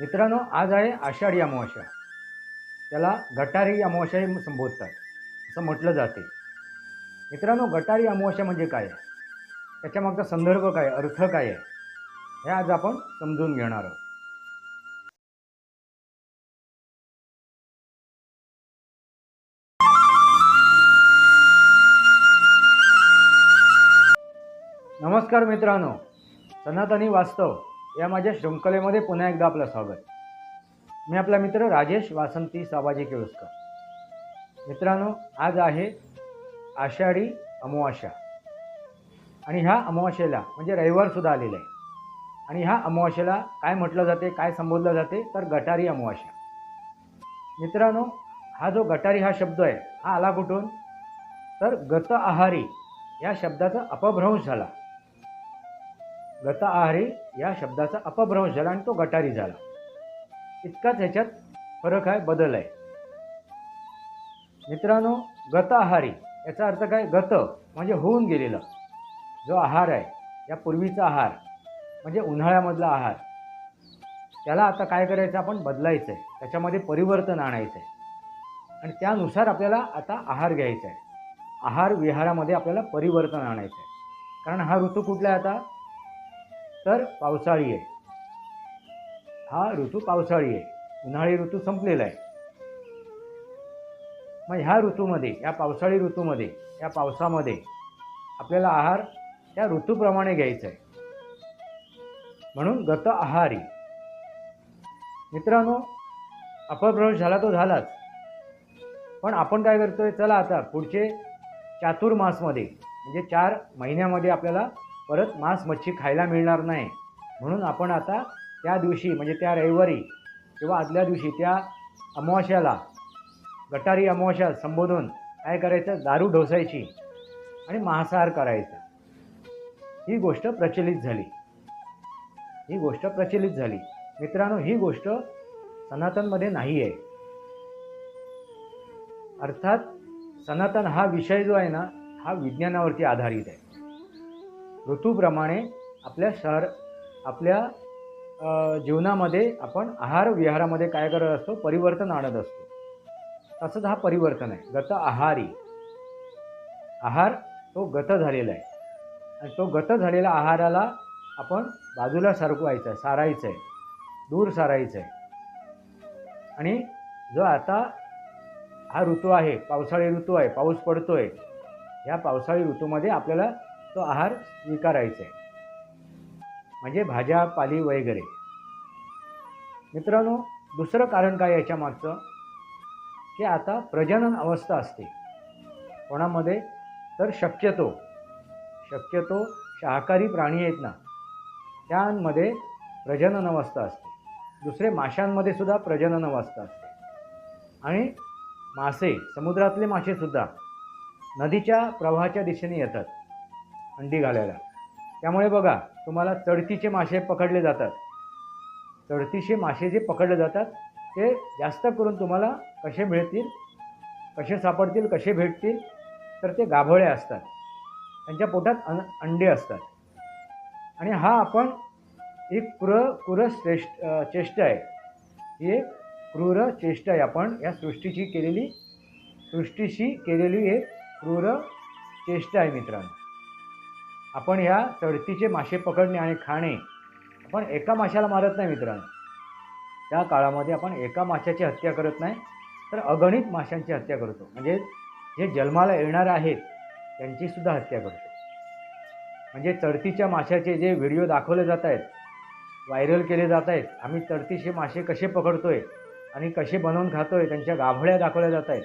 मित्रांनो आज आहे आषाढी अमावस्या. त्याला गटारी अमावस्याही संबोधतात. असं म्हटलं जाते. मित्रांनो गटारी अमावस्या म्हणजे काय? त्याच्यामागचा संदर्भ काय? अर्थ काय आहे? हे आज आपण समजून घेणार आहोत. नमस्कार मित्रांनो. सनातनी वास्तव. या माझ्या शृंखलेमध्ये पुन्हा एकदा आपलं स्वागत. मी आपला मित्र राजेश वासंती साबाजी केळुसकर. मित्रांनो आज आहे आषाढी अमावास्या. आणि ह्या अमावास्येला म्हणजे रविवारसुद्धा आलेला आहे. आणि ह्या अमावास्येला काय म्हटलं जाते काय संबोधलं जाते तर गटारी अमावास्या. मित्रांनो हा जो गटारी हा शब्द आहे हा आला कुठून? तर गत आहारी या शब्दाचा अपभ्रंश झाला. गत आहारी या शब्दाचा अपभ्रंश झाला आणि तो गटारी झाला. इतकाच ह्याच्यात फरक आहे बदल आहे. मित्रांनो गत आहारी याचा अर्थ काय? गत म्हणजे होऊन गेलेलं. जो आहार आहे या पूर्वीचा आहार म्हणजे उन्हाळ्यामधला आहार. त्याला आता काय करायचं? आपण बदलायचं आहे. त्याच्यामध्ये परिवर्तन आणायचं आहे. आणि त्यानुसार आपल्याला आता आहार घ्यायचा आहे. आहार विहारामध्ये आपल्याला परिवर्तन आणायचं आहे. कारण हा ऋतू कुठला आहे आता? तर पावसाळी आहे. हा ऋतू पावसाळी आहे. उन्हाळी ऋतू संपलेला आहे. मग ह्या ऋतूमध्ये या पावसाळी ऋतूमध्ये या पावसामध्ये आपल्याला आहार त्या ऋतूप्रमाणे घ्यायचा आहे. म्हणून गत आहारी. मित्रांनो अपभ्रंश झाला तो झालाच. पण आपण काय करतोय? चला आता पुढचे चातुर्मासमध्ये म्हणजे चार महिन्यामध्ये आपल्याला परत मांस मच्छी खायला मिळणार नाही. म्हणून आपण आता त्या दिवशी म्हणजे त्या रविवारी किंवा आदल्या दिवशी त्या अमावास्याला गटारी अमावस्या संबोधून काय करायचं? दारू ढोसायची आणि मांसाहार करायचा. ही गोष्ट प्रचलित झाली. ही गोष्ट प्रचलित झाली. मित्रांनो ही गोष्ट सनातनमध्ये नाही आहे अर्थात सनातन हा विषय जो आहे ना हा विज्ञानावरती आधारित आहे. ऋतूप्रमाणे आपल्या शहर आपल्या जीवनामध्ये आपण आहार विहारामध्ये काय करत असतो? परिवर्तन आणत असतो. तसंच हा परिवर्तन आहे. गत आहारी. आहार तो गत झालेला आहे. आणि तो गत झालेल्या आहाराला आपण बाजूला सरकवायचा आहे सारायचं आहे. दूर सारायचं आहे. आणि जो आता हा ऋतू आहे पावसाळी ऋतू आहे पाऊस पडतो आहे या पावसाळी ऋतूमध्ये आपल्याला तो आहार स्वीकारायचा आहे. म्हणजे भाज्या पाली वगैरे. मित्रांनो दुसरं कारण काय याच्या मागचं? की आता प्रजनन अवस्था असते. कोणामध्ये? तर शक्यतो शक्यतो शाकाहारी प्राणी आहेत ना. त्यांमध्ये प्रजनन अवस्था असते. दुसरे माशांमध्ये सुद्धा प्रजनन अवस्था असते. आणि मासे समुद्रातले मासेसुद्धा नदीच्या प्रवाहाच्या दिशेने येतात. अंडी घालायला. त्यामुळे बघा तुम्हाला चढतीचे मासे पकडले जातात. चढतीचे मासे जे पकडले जातात ते जास्त करून तुम्हाला कसे मिळतील कसे सापडतील कसे भेटतील तर ते गाभळे असतात. त्यांच्या पोटात अन अंडे असतात. आणि हा आपण एक क्र क्रूर श्रेष्ठ चेष्ट चेष्टा आहे. ही एक क्रूर चेष्टा आहे आपण या सृष्टीची केलेली सृष्टीशी केलेली एक क्रूर चेष्टा आहे मित्रांनो. आपण ह्या चढतीचे मासे पकडणे आणि खाणे आपण एका माशाला मारत नाही मित्रांनो. त्या काळामध्ये आपण एका माशाची हत्या करत नाही तर अगणित माशांची हत्या करतो. म्हणजे जे जन्माला येणार आहेत त्यांचीसुद्धा हत्या करतो. म्हणजे चढतीच्या माशाचे जे व्हिडिओ दाखवले जात आहेत व्हायरल केले जात आहेत आम्ही चढतीचे मासे कसे पकडतो आहे आणि कसे बनवून खातो आहे त्यांच्या गाभळ्या दाखवल्या जात आहेत.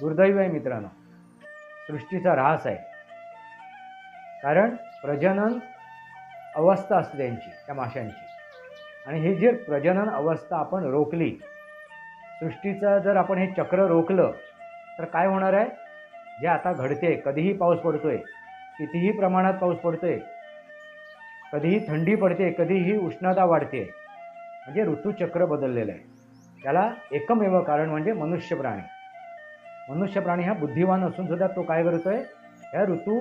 दुर्दैव आहे मित्रांनो. सृष्टीचा ऱ्हास आहे. कारण प्रजनन अवस्था असते त्यांची त्या माशांची. आणि ही जी प्रजनन अवस्था आपण रोखली सृष्टीचं जर आपण हे चक्र रोखलं तर काय होणार आहे? जे आता घडते कधीही पाऊस पडतो आहे कितीही प्रमाणात पाऊस पडतो आहे कधीही थंडी पडते कधीही उष्णता वाढते म्हणजे ऋतूचक्र बदललेलं आहे. त्याला एकमेव कारण म्हणजे मनुष्य प्राणी मनुष्य प्राणी हा बुद्धिवान असून सुद्धा तो काय करतो आहे ह्या ऋतू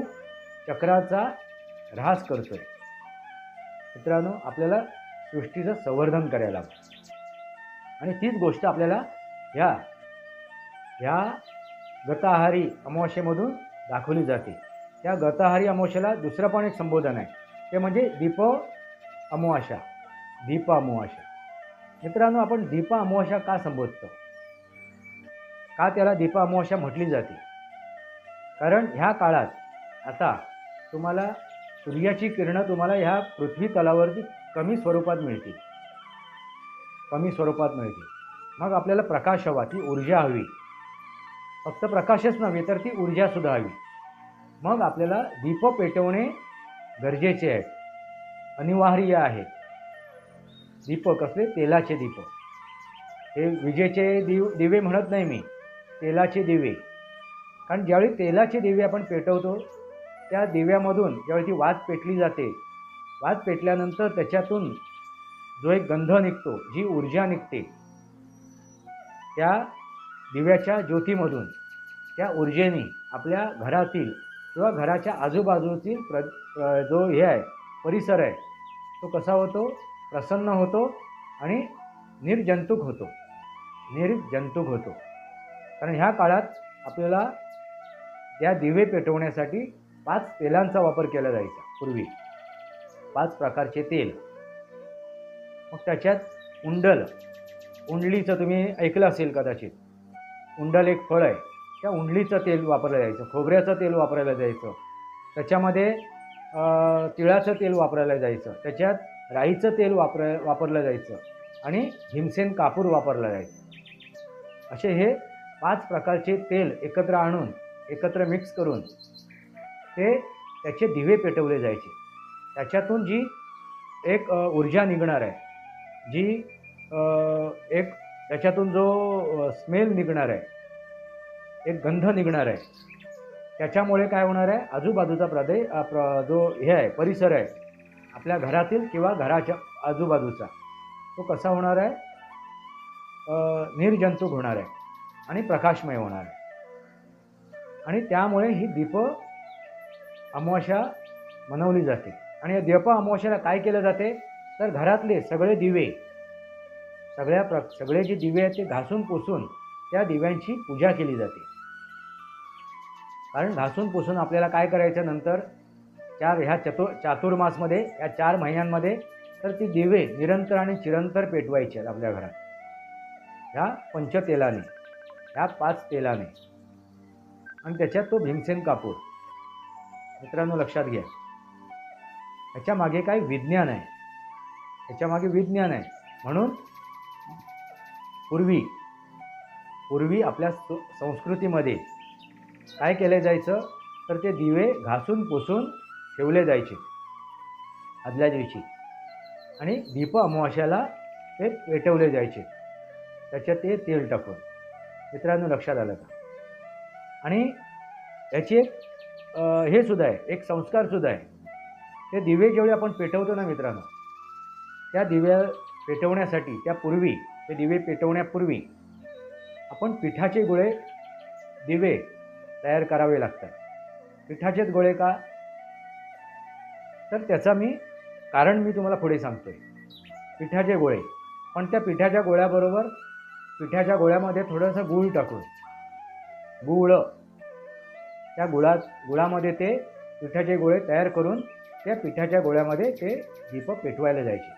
चक्राचा ऱ्हास करतोय. मित्रांनो आपल्याला सृष्टीचं संवर्धन करायला हवं आणि तीच गोष्ट आपल्याला ह्या ह्या गताहारी अमावस्येमधून दाखवली जाते. त्या गताहारी अमावस्येला दुसरं पण एक संबोधन आहे. ते म्हणजे दीप अमावस्या. दीप अमावस्या. मित्रांनो आपण दीप अमावस्या का संबोधतो? का त्याला दीप अमावस्या म्हटली जाते? कारण ह्या काळात आता तुम्हाला सूर्याची किरणं तुम्हाला ह्या पृथ्वी तलावरती कमी स्वरूपात मिळतील. कमी स्वरूपात मिळतील. मग आपल्याला प्रकाश हवा ती ऊर्जा हवी. फक्त प्रकाशच नव्हे तर ती ऊर्जासुद्धा हवी. मग आपल्याला दीप पेटवणे गरजेचे आहे. अनिवार्य आहे. दीप कसले? तेलाचे दीप. हे विजेचे दिव दिवे म्हणत नाही मी. तेलाचे दिवे. कारण ज्यावेळी तेलाचे दिवे आपण पेटवतो त्या दिव्यामधून ज्यावेळी ती वात पेटली जाते वात पेटल्यानंतर त्याच्यातून जो एक गंध निघतो जी ऊर्जा निघते त्या दिव्याच्या ज्योतीमधून त्या ऊर्जेने आपल्या घरातील किंवा घराच्या आजूबाजूतील प्र प्र- जो हे आहे परिसर आहे तो कसा होतो? प्रसन्न होतो आणि निर्जंतुक होतो. निर्जंतुक होतो. कारण ह्या काळात आपल्याला त्या दिवे पेटवण्यासाठी पाच तेलांचा वापर केला जायचा पूर्वी. पाच प्रकारचे तेल. मग त्याच्यात उंडल. उंडलीचं तुम्ही ऐकलं असेल कदाचित. उंडल एक फळ आहे. त्या उंडलीचं तेल वापरलं जायचं. खोबऱ्याचं तेल वापरायला जायचं. त्याच्यामध्ये तिळाचं तेल वापरायला जायचं. त्याच्यात राईचं तेल वापर वापरलं जायचं. आणि हिमसेन कापूर वापरलं जायचं. असे हे पाच प्रकारचे तेल एकत्र आणून एकत्र मिक्स करून ते त्याचे दिवे पेटवले जायचे. त्याच्यातून जी एक ऊर्जा निघणार आहे जी एक त्याच्यातून जो स्मेल निघणार आहे एक गंध निघणार आहे त्याच्यामुळे काय होणार आहे? आजूबाजूचा प्रदे प्र जो हे आहे परिसर आहे आपल्या घरातील किंवा घराच्या आजूबाजूचा तो कसा होणार आहे? निर्जंतुक होणार आहे आणि प्रकाशमय होणार आहे. आणि त्यामुळे ही दीपं अमावस्या मनवली जाते. आणि या दीप अमावस्याला काय केलं जाते? तर घरातले सगळे दिवे सगळ्या प्र सगळे जे दिवे आहेत ते घासून पुसून त्या दिव्यांची पूजा केली जाते. कारण घासून पुसून आपल्याला काय करायचं नंतर? चार ह्या चतुर चातुर्मासमध्ये या चार महिन्यांमध्ये तर ती दिवे निरंतर आणि चिरंतर पेटवायचे आहेत आपल्या घरात. ह्या पंचतेलाने ह्या पाच तेलाने आणि त्याच्यात तो भीमसेन कापूर. मित्रांनो लक्षात घ्या. ह्याच्या मागे काय विज्ञान आहे. ह्याच्या मागे विज्ञान आहे. म्हणून पूर्वी पूर्वी आपल्या संस्कृतीमध्ये काय केलं जायचं? तर ते दिवे घासून पुसून ठेवले जायचे. आदल्या दिवशी. आणि दीप अमावास्याला ते पेटवले जायचे. त्याच्यात ते तेल टाकून. मित्रांनो लक्षात आलं का? आणि याची एक हे सुद्धा आहे एक संस्कार सुद्धा आहे. ते दिवे जेवढे आपण पेटवतो ना मित्रांनो त्या दिव्या पेटवण्यासाठी त्यापूर्वी ते दिवे पेटवण्यापूर्वी आपण पिठाचे गोळे दिवे तयार करावे लागतात. पिठाचेच गोळे का? तर त्याचा मी कारण मी तुम्हाला पुढे सांगतो आहे पिठाचे गोळे. पण त्या पिठाच्या गोळ्याबरोबर पिठाच्या गोळ्यामध्ये थोडंसं गूळ टाकून गूळ त्या गुळा गुळामध्ये ते पिठाचे गोळे तयार करून त्या पिठाच्या गोळ्यामध्ये ते दीप पेटवायला जायचे.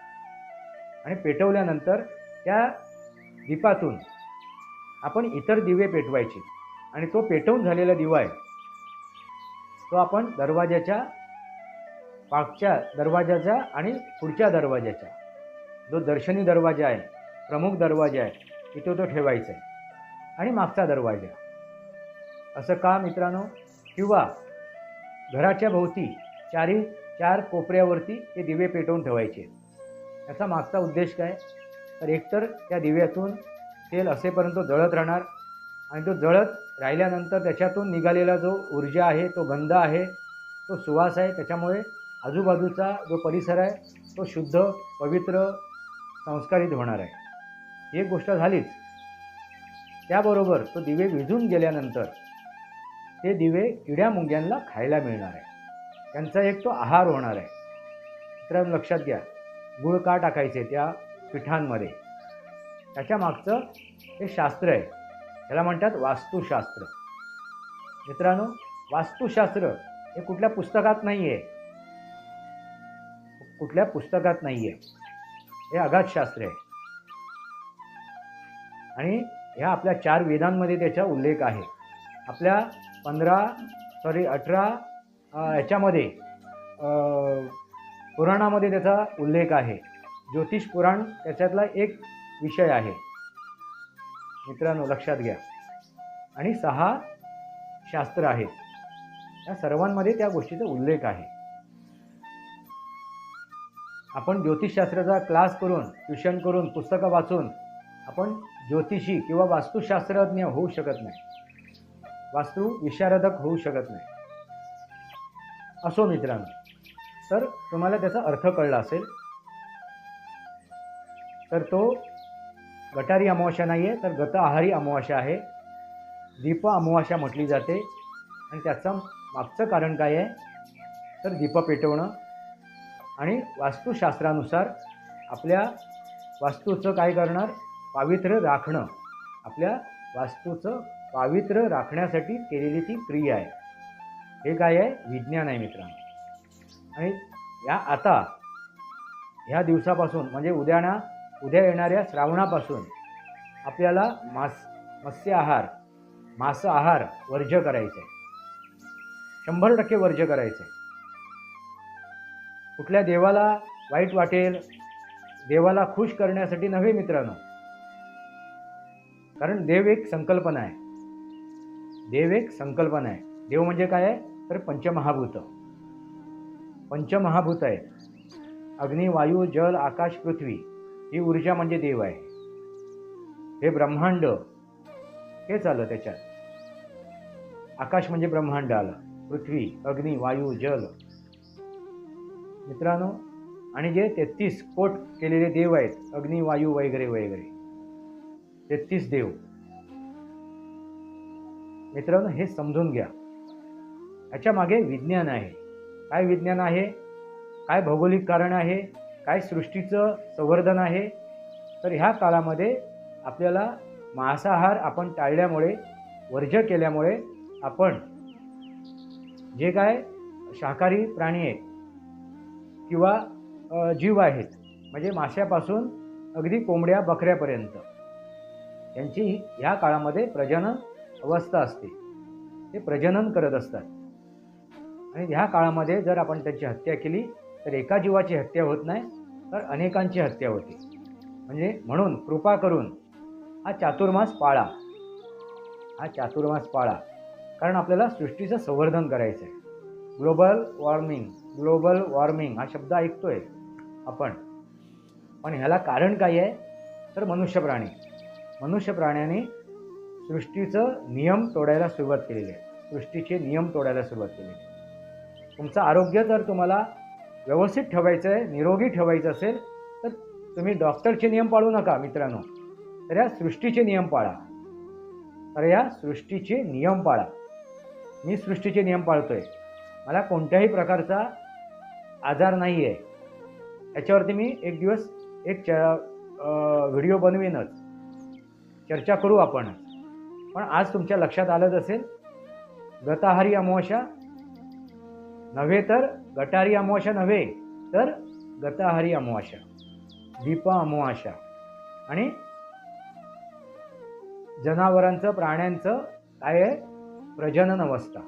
आणि पेटवल्यानंतर त्या दीपातून आपण इतर दिवे पेटवायचे. आणि तो पेटवून झालेला दिवा आहे तो आपण दरवाजाच्या मागच्या दरवाजाचा आणि पुढच्या दरवाजाच्या जो दर्शनी दरवाजा आहे प्रमुख दरवाजा आहे तिथं तो ठेवायचा आहे. आणि मागचा दरवाजा. असं का मित्रांनो? किंवा घराच्या भोवती चारी चार कोपऱ्यावरती ते दिवे पेटवून ठेवायचे. याचा मागचा उद्देश काय? तर एकतर त्या दिव्यातून तेल असेपर्यंत जळत राहणार आणि तो जळत राहिल्यानंतर त्याच्यातून निघालेला जो ऊर्जा आहे तो गंध आहे तो सुवास आहे त्याच्यामुळे आजूबाजूचा जो परिसर आहे तो शुद्ध पवित्र संस्कारित होणार आहे. एक गोष्ट झालीच. त्याबरोबर तो दिवे विझून गेल्यानंतर ते दिवे किड्या मुंग्यांना खायला मिळणार आहे. त्यांचा एक तो आहार होणार आहे. मित्रांनो लक्षात घ्या. गुळ का टाकायचे त्या पिठांमध्ये? त्याच्या मागचं हे शास्त्र आहे. त्याला म्हणतात वास्तुशास्त्र. मित्रांनो वास्तुशास्त्र हे कुठल्या पुस्तकात नाही आहे कुठल्या पुस्तकात नाही आहे हे अगाध शास्त्र आहे. आणि ह्या आपल्या चार वेदांमध्ये त्याचा उल्लेख आहे. आपल्या पंधरा सॉरी अठरा ह्याच्यामध्ये याच्यामध्ये पुराणामध्ये त्याचा उल्लेख आहे. ज्योतिष पुराण त्याच्यातला एक विषय आहे. मित्रांनो लक्षात घ्या. आणि सहा शास्त्र आहेत. या सर्वांमध्ये त्या गोष्टीचा उल्लेख आहे. आपण ज्योतिषशास्त्राचा क्लास करून ट्युशन करून पुस्तकं वाचून आपण ज्योतिषी किंवा वास्तुशास्त्रज्ञ होऊ शकत नाही. वास्तू विशारदक होऊ शकत नाही. असो मित्रांनो तर तुम्हाला त्याचा अर्थ कळला असेल. तर तो गटारी अमावस्या नाही आहे तर गत आहारी अमावस्या आहे. दीप अमावस्या म्हटली जाते. आणि त्याचं मागचं कारण काय आहे? तर दीप पेटवणं. आणि वास्तुशास्त्रानुसार आपल्या वास्तूचं काय करणार? पावित्र्य राखणं. आपल्या वास्तूचं पावित्र्य राखण्यासाठी केलेली ती क्रिया आहे. हे काय आहे? विज्ञान आहे मित्रांनो. आणि या आता ह्या दिवसापासून म्हणजे उद्याना उद्या येणाऱ्या श्रावणापासून आपल्याला मास मत्स्य आहार मांस आहार वर्ज्य करायचं आहे शंभर टक्के वर्ज्य करायचं आहे कुठल्या देवाला वाईट वाटेल देवाला खुश करण्यासाठी नव्हे मित्रांनो. कारण देव एक संकल्पना आहे. देव एक संकल्पना आहे. देव म्हणजे काय आहे? तर पंचमहाभूत. पंचमहाभूत आहेत अग्नी वायू जल आकाश पृथ्वी ही ऊर्जा म्हणजे देव आहे. हे ब्रह्मांड. हेच आलं त्याच्यात. आकाश म्हणजे ब्रह्मांड आलं. पृथ्वी अग्नी वायू जल. मित्रांनो आणि जे तेहतीस कोट केलेले देव आहेत अग्नी वायू वगैरे वगैरे. तेहतीस देव. मित्रांनो हे समजून घ्या. ह्याच्या मागे विज्ञान आहे. काय विज्ञान आहे? काय भौगोलिक कारण आहे? काय सृष्टीचं संवर्धन आहे? तर ह्या काळामध्ये आपल्याला मांसाहार आपण टाळल्यामुळे वर्ज्य केल्यामुळे आपण जे काय शाकाहारी प्राणी आहेत किंवा जीव आहेत म्हणजे माशापासून अगदी कोंबड्या बकऱ्यापर्यंत यांची ह्या काळामध्ये प्रजनन अवस्था असते. ते प्रजनन करत असतात. आणि ह्या काळामध्ये जर आपण त्यांची हत्या केली तर एका जीवाची हत्या होत नाही तर अनेकांची हत्या होते. म्हणजे म्हणून कृपा करून हा चातुर्मास पाळा. हा चातुर्मास पाळा. कारण आपल्याला सृष्टीचं संवर्धन करायचं आहे. ग्लोबल वॉर्मिंग ग्लोबल वॉर्मिंग हा शब्द ऐकतोय आपण. पण ह्याला कारण काय आहे? तर मनुष्य प्राणी मनुष्य प्राण्याने सृष्टीचं नियम तोडायला सुरुवात केलेली आहे. सृष्टीचे नियम तोडायला सुरुवात केलेली आहे. तुमचं आरोग्य जर तुम्हाला व्यवस्थित ठेवायचं आहे निरोगी ठेवायचं असेल तर तुम्ही डॉक्टरचे नियम पाळू नका मित्रांनो. तर या सृष्टीचे नियम पाळा. तर या सृष्टीचे नियम पाळा. मी सृष्टीचे नियम पाळतोय. मला कोणत्याही प्रकारचा आजार नाही आहे याच्यावरती मी एक दिवस एक च व्हिडिओ बनवीनच. चर्चा करू आपण. पण आज तुमच्या लक्षात आलंच असेल गताहारी अमावस्या नव्हे तर गटारी अमावस्या नव्हे तर गताहारी अमावस्या दीप अमावस्या. आणि जनावरांचं प्राण्यांचं काय आहे? प्रजनन अवस्था.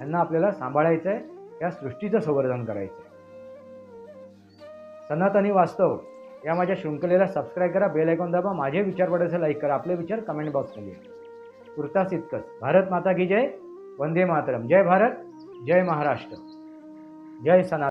यांना आपल्याला सांभाळायचं आहे या सृष्टीचं संवर्धन करायचं आहे. सनातनी वास्तव या माझ्या शृंखलेला सबस्क्राईब करा बेल ऐकून दाबा माझे विचार पडायचं लाईक करा आपले विचार कमेंट बॉक्समध्ये तुर्तास इतकंच. भारत माता की जय. वंदे मातरम. जय भारत जय महाराष्ट्र. जय सना